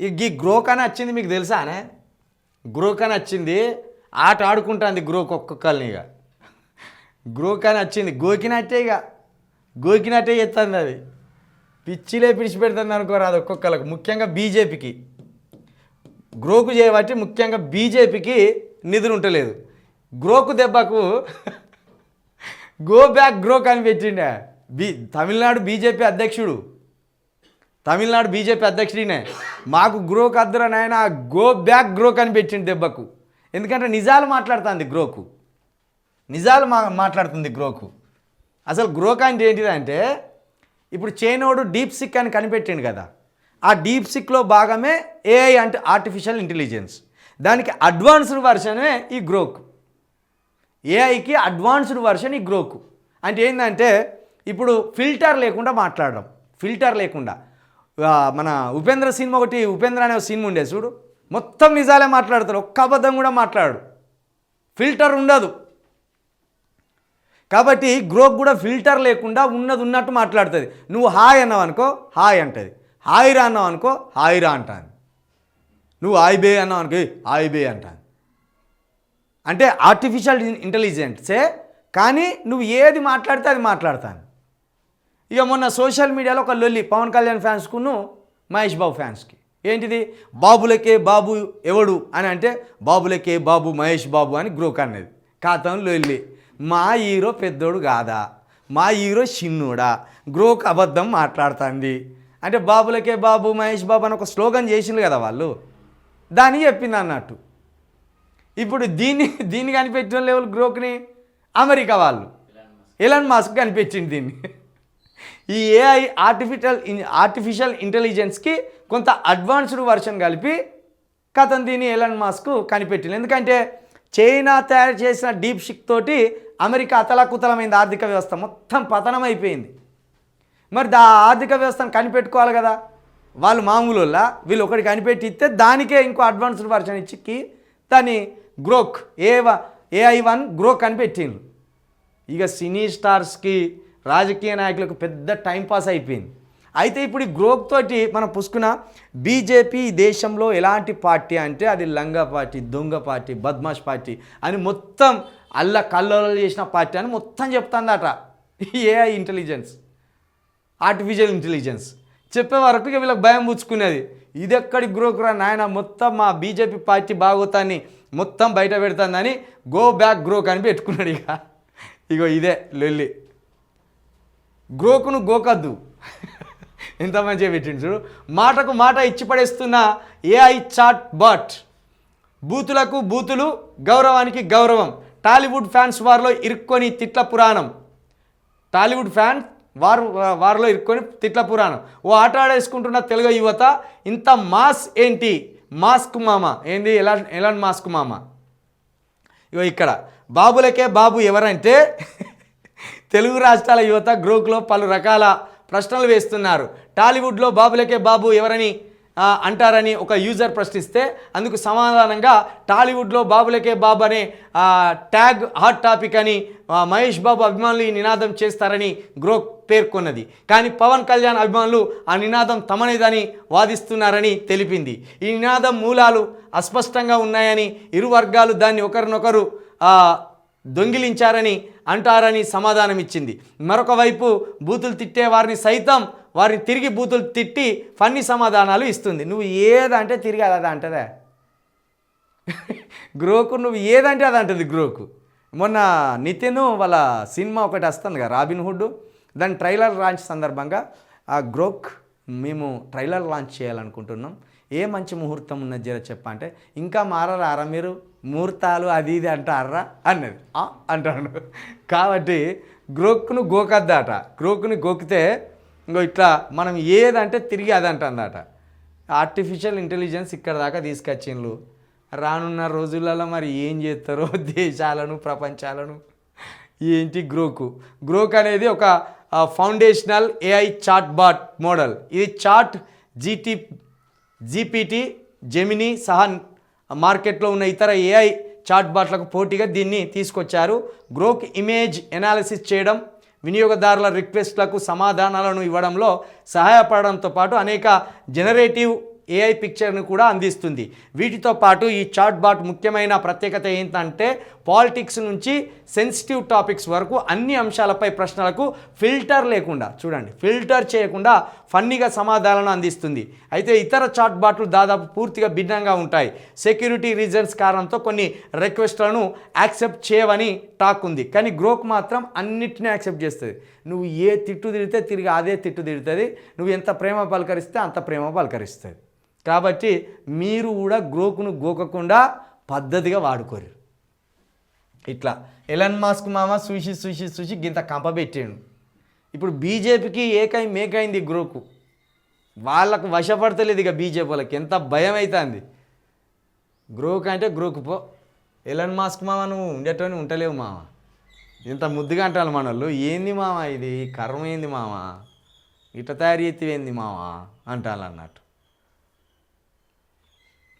ఈ గీ గ్రోక్ అని వచ్చింది మీకు తెలుసానే గ్రోక్ అని వచ్చింది ఆట ఆడుకుంటుంది గ్రోక్ ఒక్కొక్కరిని ఇక. గ్రోక్ అని వచ్చింది గోకినట్టే ఇక. గోకినట్టే ఎత్తుంది అది. పిచ్చిలే పిడిచి పెడుతుంది అనుకోరాదు ఒక్కొక్కరికి ముఖ్యంగా బీజేపీకి. గ్రోకు చేయబట్టి ముఖ్యంగా బీజేపీకి నిధులు ఉండలేదు. గ్రోకు దెబ్బకు గో బ్యాక్ గ్రోక్ అని పెట్టిండే బీ తమిళనాడు బీజేపీ అధ్యక్షుడు. తమిళనాడు బీజేపీ అధ్యక్షుడినే. మాకు గ్రోక్ అద్దరు నాయన గో బ్యాక్ గ్రోక్ అని దెబ్బకు. ఎందుకంటే నిజాలు మాట్లాడుతుంది గ్రోకు. నిజాలు మా మాట్లాడుతుంది గ్రోకు. అసలు గ్రోక్ అంటే ఏంటిదంటే ఇప్పుడు చైనోడు డీప్ సిక్ అని కనిపెట్టిండు కదా. ఆ డీప్ సిక్లో భాగమే ఏఐ అంటే ఆర్టిఫిషియల్ ఇంటెలిజెన్స్. దానికి అడ్వాన్స్డ్ వర్షనే ఈ గ్రోక్. ఏఐకి అడ్వాన్స్డ్ వర్షన్ ఈ గ్రోకు. అంటే ఏంటంటే ఇప్పుడు ఫిల్టర్ లేకుండా మాట్లాడడం. ఫిల్టర్ లేకుండా. మన ఉపేంద్ర సినిమా ఒకటి ఉపేంద్ర అనే ఒక సినిమా ఉండే చూడు. మొత్తం నిజాలే మాట్లాడతాడు ఒక్క అబద్ధం కూడా మాట్లాడు ఫిల్టర్ ఉండదు. కాబట్టి గ్రోక్ కూడా ఫిల్టర్ లేకుండా ఉన్నది ఉన్నట్టు మాట్లాడుతుంది. నువ్వు హాయ్ అన్నావు అనుకో హాయ్ అంటది. హాయ్ రా అన్నావు అనుకో హాయ్ రా అంటాను నువ్వు హాయ్ బే అన్నావు అనుకో హాయ్ బే అంటాను అంటే ఆర్టిఫిషియల్ ఇంటెలిజెన్సే కానీ నువ్వు ఏది మాట్లాడితే అది మాట్లాడతాను ఇక మొన్న సోషల్ మీడియాలో ఒక లొల్లి పవన్ కళ్యాణ్ ఫ్యాన్స్కును మహేష్ బాబు ఫ్యాన్స్కి. ఏంటిది? బాబులకే బాబు ఎవడు అని అంటే బాబులకే బాబు మహేష్ బాబు అని గ్రోక్ అన్నది. ఖాతం లొల్లి మా హీరో పెద్దోడు కాదా? మా హీరో చిన్నోడా? గ్రోక్ అబద్ధం మాట్లాడుతుంది. అంటే బాబులకే బాబు మహేష్ బాబు అని ఒక స్లోగన్ చేసిండ్రు కదా వాళ్ళు. దాన్ని చెప్పింది అన్నట్టు. ఇప్పుడు దీన్ని దీన్ని కనిపెట్టిన లెవెల్ గ్రోక్ని? అమెరికా వాళ్ళు. ఎలాన్ మాస్క్ కనిపించింది దీన్ని. ఈ ఏఐ ఆర్టిఫిషియల్ ఆర్టిఫిషియల్ ఇంటెలిజెన్స్కి కొంత అడ్వాన్స్డ్ వర్షన్ కలిపి కథను దీన్ని ఎలన్ మాస్క్ కనిపెట్టింది ఎందుకంటే చైనా తయారు చేసిన డీప్ షిక్ తోటి అమెరికా అతలాకుతలమైంది ఆర్థిక వ్యవస్థ. మొత్తం పతనం అయిపోయింది మరి దా ఆర్థిక వ్యవస్థను కనిపెట్టుకోవాలి కదా. వాళ్ళు మామూలు వీళ్ళు ఒకటి కనిపెట్టి ఇస్తే దానికే ఇంకో అడ్వాన్స్డ్ వర్షన్ ఇచ్చికి దాన్ని Grok a AI one Grok అని పెట్టిండ్రు ఇక సినీ స్టార్స్కి రాజకీయ నాయకులకు పెద్ద టైంపాస్ అయిపోయింది. అయితే ఇప్పుడు ఈ గ్రోక్ తోటి మనం పుసుకున్న బీజేపీ దేశంలో ఎలాంటి పార్టీ అంటే అది లంగా పార్టీ దొంగ పార్టీ బద్మాష్ పార్టీ అని మొత్తం అల్ల కల్లోలు చేసిన పార్టీ అని మొత్తం చెప్తుందట. ఏఐ ఇంటెలిజెన్స్ ఆర్టిఫిషియల్ ఇంటెలిజెన్స్ చెప్పే వరకు వీళ్ళకి భయం పుచ్చుకునేది. ఇది ఎక్కడి గ్రోకురా నాయన? మొత్తం మా బీజేపీ పార్టీ బాగోతాన్ని మొత్తం బయట పెడుతుందని గో బ్యాక్ గ్రోక్ అని పెట్టుకున్నాడు ఇక. ఇగో ఇదే లొల్లి. గోకును గోకద్దు. ఎంత మంచిగా పెట్టిండు చూడు. మాటకు మాట ఇచ్చి పడేస్తున్న ఏఐ చాట్ బాట్ బూతులకు బూతులు గౌరవానికి గౌరవం. టాలీవుడ్ ఫ్యాన్స్ వారిలో ఇరుక్కొని తిట్ల పురాణం. టాలీవుడ్ ఫ్యాన్ వారు వారిలో ఇరుక్కొని తిట్ల పురాణం. ఓ ఆట ఆడేసుకుంటున్న తెలుగు యువత ఇంత మాస్ ఏంటి? మాస్క్ మామ. ఏంది? ఎలా ఎలాంటి మాస్క్ మామ? ఇగో ఇక్కడ. బాబులకే బాబు ఎవరంటే తెలుగు రాష్ట్రాల యువత గ్రూప్లో పలు రకాల ప్రశ్నలు వేస్తున్నారు. టాలీవుడ్లో బాబులకే బాబు ఎవరని అంటారని ఒక యూజర్ ప్రశ్నిస్తే అందుకు సమాధానంగా టాలీవుడ్లో బాబులకే బాబు అనే ట్యాగ్ హాట్ టాపిక్ అని మహేష్ బాబు అభిమానులు ఈ నినాదం చేస్తారని గ్రోక్ పేర్కొన్నది. కానీ పవన్ కళ్యాణ్ అభిమానులు ఆ నినాదం తమనేదని వాదిస్తున్నారని తెలిపింది. ఈ నినాదం మూలాలు అస్పష్టంగా ఉన్నాయని ఇరు వర్గాలు దాన్ని ఒకరినొకరు దొంగిలించారని అంటారని సమాధానం ఇచ్చింది మరొక వైపు బూతులు తిట్టే వారిని సైతం వారిని తిరిగి బూతులు తిట్టి ఫన్నీ సమాధానాలు ఇస్తుంది. నువ్వు ఏదంటే తిరిగి అది అంటదే. గ్రోకు నువ్వు ఏదంటే అది అంటది గ్రోకు. మొన్న నితిన్ వాళ్ళ సినిమా ఒకటి వస్తుంది కదా రాబిన్ హుడ్. దాని ట్రైలర్ లాంచ్ సందర్భంగా ఆ గ్రోక్ మేము ట్రైలర్ లాంచ్ చేయాలనుకుంటున్నాం. ఏ మంచి ముహూర్తం ఉన్నది జర చెప్పంటే ఇంకా మారారా మీరు? ముహూర్తాలు అది ఇది అంటారా? అన్నది. అంటాను కాబట్టి గ్రోక్ను గోకద్దట. గ్రోక్ని గోకితే ఇంకో ఇట్లా మనం ఏదంటే తిరిగి అది అంటుందట. ఆర్టిఫిషియల్ ఇంటెలిజెన్స్ ఇక్కడ దాకా తీసుకొచ్చిండ్రు రానున్న రోజులలో మరి ఏం చేస్తారో దేశాలను ప్రపంచాలను? ఏంటి గ్రోకు? గ్రోక్ అనేది ఒక foundational AI chat bot model ఇది చాట్ జీటీ జీపీటీ జెమిని సహా మార్కెట్లో ఉన్న ఇతర ఏఐ చాట్ బాట్లకు పోటీగా దీన్ని తీసుకొచ్చారు. గ్రోక్ ఇమేజ్ ఎనాలిసిస్ చేయడం వినియోగదారుల రిక్వెస్ట్లకు సమాధానాలను ఇవ్వడంలో సహాయపడడంతో పాటు అనేక జనరేటివ్ ఏఐ పిక్చర్ను కూడా అందిస్తుంది. వీటితో పాటు ఈ చాట్ బాట్ ముఖ్యమైన ప్రత్యేకత ఏంటంటే పాలిటిక్స్ నుంచి సెన్సిటివ్ టాపిక్స్ వరకు అన్ని అంశాలపై ప్రశ్నలకు ఫిల్టర్ లేకుండా చూడండి ఫిల్టర్ చేయకుండా ఫన్నీగా సమాధానాలను అందిస్తుంది. అయితే ఇతర చాట్ బాట్లు దాదాపు పూర్తిగా భిన్నంగా ఉంటాయి. సెక్యూరిటీ రీజన్స్ కారణంతో కొన్ని రిక్వెస్ట్లను యాక్సెప్ట్ చేయవని టాక్ ఉంది. కానీ గ్రోక్ మాత్రం అన్నిటిని యాక్సెప్ట్ చేస్తుంది. నువ్వు ఏ తిట్టు తిడితే తిరిగి అదే తిట్టు తిడుతుంది. నువ్వు ఎంత ప్రేమ పలకరిస్తే అంత ప్రేమ పలకరిస్తుంది. కాబట్టి మీరు కూడా గ్రోకును గోకకుండా పద్ధతిగా వాడుకోరు. ఇట్లా. ఎలన్ మాస్క్ మామ చూసి చూసి చూసి గింత కంపబెట్టాడు ఇప్పుడు బీజేపీకి ఏకై మేకైంది గ్రోకు. వాళ్ళకు వశపడతలేదు ఇక బీజేపీ వాళ్ళకి. ఎంత భయం అవుతుంది గ్రోక్ అంటే గ్రోకు పో. ఎలన్ మాస్క్ మామ నువ్వు ఉండేటోని ఉంటలేవు మామ. ఇంత ముద్దుగా అంటారు మన వాళ్ళు ఏంది మామ ఇది? కర్మ ఏంది మామ? ఇట తయారు చేతివేంది మామ? అంటారు అన్నట్టు